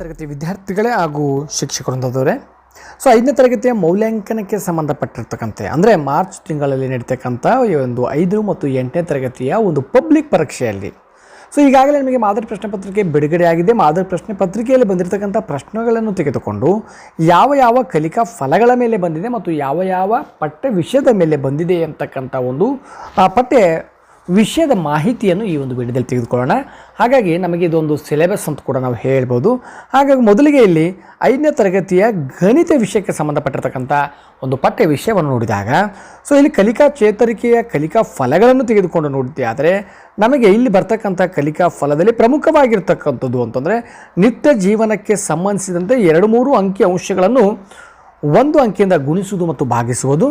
ತರಗತಿ ವಿದ್ಯಾರ್ಥಿಗಳೇ ಹಾಗೂ ಶಿಕ್ಷಕರೊಂದದವರೇ ಸೊ ಐದನೇ ತರಗತಿಯ ಮೌಲ್ಯಾಂಕನಕ್ಕೆ ಸಂಬಂಧಪಟ್ಟಿರ್ತಕ್ಕಂಥ ಅಂದರೆ ಮಾರ್ಚ್ ತಿಂಗಳಲ್ಲಿ ನಡೀತಕ್ಕಂಥ ಈ ಒಂದು ಐದು ಮತ್ತು ಎಂಟನೇ ತರಗತಿಯ ಒಂದು ಪಬ್ಲಿಕ್ ಪರೀಕ್ಷೆಯಲ್ಲಿ. ಸೊ ಈಗಾಗಲೇ ನಿಮಗೆ ಮಾದರಿ ಪ್ರಶ್ನೆ ಪತ್ರಿಕೆ ಬಿಡುಗಡೆ ಆಗಿದೆ. ಮಾದರಿ ಪ್ರಶ್ನೆ ಪತ್ರಿಕೆಯಲ್ಲಿ ಬಂದಿರತಕ್ಕಂಥ ಪ್ರಶ್ನೆಗಳನ್ನು ತೆಗೆದುಕೊಂಡು ಯಾವ ಯಾವ ಕಲಿಕಾ ಫಲಗಳ ಮೇಲೆ ಬಂದಿದೆ ಮತ್ತು ಯಾವ ಯಾವ ಪಠ್ಯ ವಿಷಯದ ಮೇಲೆ ಬಂದಿದೆ ಅಂತಕ್ಕಂಥ ಒಂದು ಪಠ್ಯ ವಿಷಯದ ಮಾಹಿತಿಯನ್ನು ಈ ಒಂದು ವಿಡಿಯೋದಲ್ಲಿ ತೆಗೆದುಕೊಳ್ಳೋಣ. ಹಾಗಾಗಿ ನಮಗೆ ಇದೊಂದು ಸಿಲೆಬಸ್ ಅಂತ ಕೂಡ ನಾವು ಹೇಳ್ಬೋದು. ಹಾಗಾಗಿ ಮೊದಲಿಗೆ ಇಲ್ಲಿ ಐದನೇ ತರಗತಿಯ ಗಣಿತ ವಿಷಯಕ್ಕೆ ಸಂಬಂಧಪಟ್ಟಿರ್ತಕ್ಕಂಥ ಒಂದು ಪಠ್ಯ ವಿಷಯವನ್ನು ನೋಡಿದಾಗ. ಸೊ ಇಲ್ಲಿ ಕಲಿಕಾ ಚೇತರಿಕೆಯ ಕಲಿಕಾ ಫಲಗಳನ್ನು ತೆಗೆದುಕೊಂಡು ನೋಡಿದ್ದೆ. ಆದರೆ ನಮಗೆ ಇಲ್ಲಿ ಬರ್ತಕ್ಕಂಥ ಕಲಿಕಾ ಫಲದಲ್ಲಿ ಪ್ರಮುಖವಾಗಿರ್ತಕ್ಕಂಥದ್ದು ಅಂತಂದರೆ ನಿತ್ಯ ಜೀವನಕ್ಕೆ ಸಂಬಂಧಿಸಿದಂತೆ ಎರಡು ಮೂರು ಅಂಕಿ ಅಂಶಗಳನ್ನು ಒಂದು ಅಂಕಿಯಿಂದ ಗುಣಿಸುವುದು ಮತ್ತು ಭಾಗಿಸುವುದು.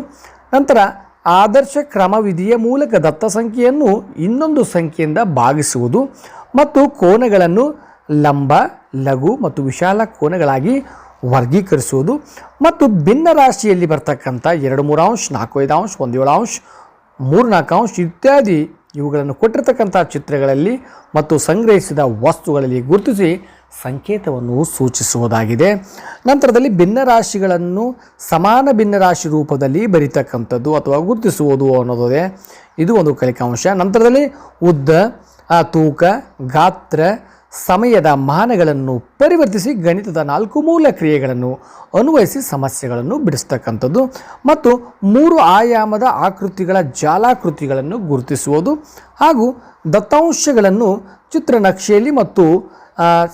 ನಂತರ ಆದರ್ಶ ಕ್ರಮವಿಧಿಯ ಮೂಲಕ ದತ್ತ ಸಂಖ್ಯೆಯನ್ನು ಇನ್ನೊಂದು ಸಂಖ್ಯೆಯಿಂದ ಭಾಗಿಸುವುದು ಮತ್ತು ಕೋನಗಳನ್ನು ಲಂಬ, ಲಘು ಮತ್ತು ವಿಶಾಲ ಕೋನಗಳಾಗಿ ವರ್ಗೀಕರಿಸುವುದು ಮತ್ತು ಭಿನ್ನ ರಾಶಿಯಲ್ಲಿ ಬರ್ತಕ್ಕಂಥ ಎರಡು ಮೂರು ಅಂಶ, ನಾಲ್ಕು ಐದು ಅಂಶ, ಒಂದು ಏಳು ಅಂಶ, ಮೂರು ನಾಲ್ಕು ಅಂಶ ಇತ್ಯಾದಿ ಇವುಗಳನ್ನು ಕೊಟ್ಟಿರ್ತಕ್ಕಂಥ ಚಿತ್ರಗಳಲ್ಲಿ ಮತ್ತು ಸಂಗ್ರಹಿಸಿದ ವಸ್ತುಗಳಲ್ಲಿ ಗುರುತಿಸಿ ಸಂಕೇತವನ್ನು ಸೂಚಿಸುವುದಾಗಿದೆ. ನಂತರದಲ್ಲಿ ಭಿನ್ನರಾಶಿಗಳನ್ನು ಸಮಾನ ಭಿನ್ನರಾಶಿ ರೂಪದಲ್ಲಿ ಬರೀತಕ್ಕಂಥದ್ದು ಅಥವಾ ಗುರುತಿಸುವುದು ಅನ್ನೋದೇ ಇದು ಒಂದು ಕಲಿಕಾಂಶ. ನಂತರದಲ್ಲಿ ಉದ್ದ ತೂಕ, ಗಾತ್ರ, ಸಮಯದ ಮಾನಗಳನ್ನು ಪರಿವರ್ತಿಸಿ ಗಣಿತದ ನಾಲ್ಕು ಮೂಲ ಕ್ರಿಯೆಗಳನ್ನು ಅನ್ವಯಿಸಿ ಸಮಸ್ಯೆಗಳನ್ನು ಬಿಡಿಸ್ತಕ್ಕಂಥದ್ದು. ಮತ್ತು ಮೂರು ಆಯಾಮದ ಆಕೃತಿಗಳ ಜಾಲಾಕೃತಿಗಳನ್ನು ಗುರುತಿಸುವುದು ಹಾಗೂ ದತ್ತಾಂಶಗಳನ್ನು ಚಿತ್ರನಕ್ಷೆಯಲ್ಲಿ ಮತ್ತು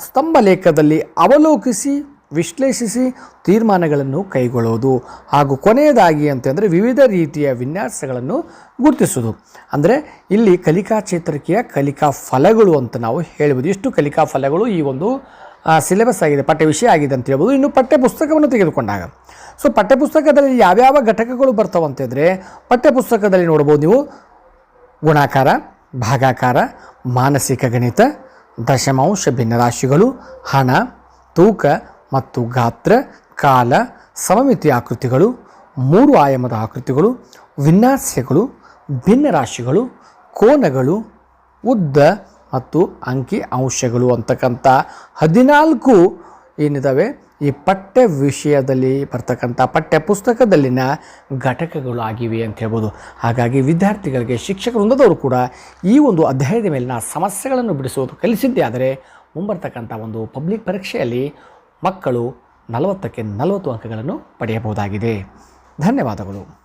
ಸ್ತಂಭಲೇಖದಲ್ಲಿ ಅವಲೋಕಿಸಿ, ವಿಶ್ಲೇಷಿಸಿ ತೀರ್ಮಾನಗಳನ್ನು ಕೈಗೊಳ್ಳೋದು. ಹಾಗೂ ಕೊನೆಯದಾಗಿ ಅಂತಂದರೆ ವಿವಿಧ ರೀತಿಯ ವಿನ್ಯಾಸಗಳನ್ನು ಗುರುತಿಸೋದು ಅಂದರೆ ಇಲ್ಲಿ ಕಲಿಕಾ ಚೇತರಿಕೆಯ ಕಲಿಕಾ ಫಲಗಳು ಅಂತ ನಾವು ಹೇಳ್ಬೋದು. ಇಷ್ಟು ಕಲಿಕಾ ಫಲಗಳು ಈ ಒಂದು ಸಿಲೆಬಸ್ ಆಗಿದೆ ಪಠ್ಯ ವಿಷಯ ಆಗಿದೆ ಅಂತ ಹೇಳ್ಬೋದು. ಇನ್ನು ಪಠ್ಯ ಪುಸ್ತಕವನ್ನು ತೆಗೆದುಕೊಂಡಾಗ. ಸೊ, ಪಠ್ಯಪುಸ್ತಕದಲ್ಲಿ ಯಾವ್ಯಾವ ಘಟಕಗಳು ಬರ್ತಾವಂತಂದರೆ ಪಠ್ಯಪುಸ್ತಕದಲ್ಲಿ ಪಠ್ಯ ಪುಸ್ತಕದಲ್ಲಿ ನೋಡ್ಬೋದು ನೀವು ಗುಣಾಕಾರ ಭಾಗಾಕಾರ, ಮಾನಸಿಕ ಗಣಿತ, ದಶಮಾಂಶ ಭಿನ್ನರಾಶಿಗಳು, ಹಣ, ತೂಕ ಮತ್ತು ಗಾತ್ರ, ಕಾಲ, ಸಮಮಿತಿ ಆಕೃತಿಗಳು, ಮೂರು ಆಯಾಮದ ಆಕೃತಿಗಳು, ವಿನ್ಯಾಸಗಳು, ಭಿನ್ನರಾಶಿಗಳು, ಕೋನಗಳು, ಉದ್ದ ಮತ್ತು ಅಂಕಿ ಅಂಶಗಳು ಅಂತಕ್ಕಂಥ ಹದಿನಾಲ್ಕು ಏನಿದ್ದಾವೆ ಈ ಪಠ್ಯ ವಿಷಯದಲ್ಲಿ ಬರ್ತಕ್ಕಂಥ ಪಠ್ಯ ಪುಸ್ತಕದಲ್ಲಿನ ಘಟಕಗಳು ಆಗಿವೆ ಅಂತ ಹೇಳ್ಬೋದು. ಹಾಗಾಗಿ ವಿದ್ಯಾರ್ಥಿಗಳಿಗೆ ಶಿಕ್ಷಕ ವೃಂದದವರು ಕೂಡ ಈ ಒಂದು ಅಧ್ಯಾಯದ ಮೇಲಿನ ಸಮಸ್ಯೆಗಳನ್ನು ಬಿಡಿಸುವುದು ಕಲಿಸಿದ್ದೇ ಆದರೆ ಮುಂಬರ್ತಕ್ಕಂಥ ಒಂದು ಪಬ್ಲಿಕ್ ಪರೀಕ್ಷೆಯಲ್ಲಿ ಮಕ್ಕಳು ನಲವತ್ತಕ್ಕೆ ನಲವತ್ತು ಅಂಕಗಳನ್ನು ಪಡೆಯಬಹುದಾಗಿದೆ. ಧನ್ಯವಾದಗಳು.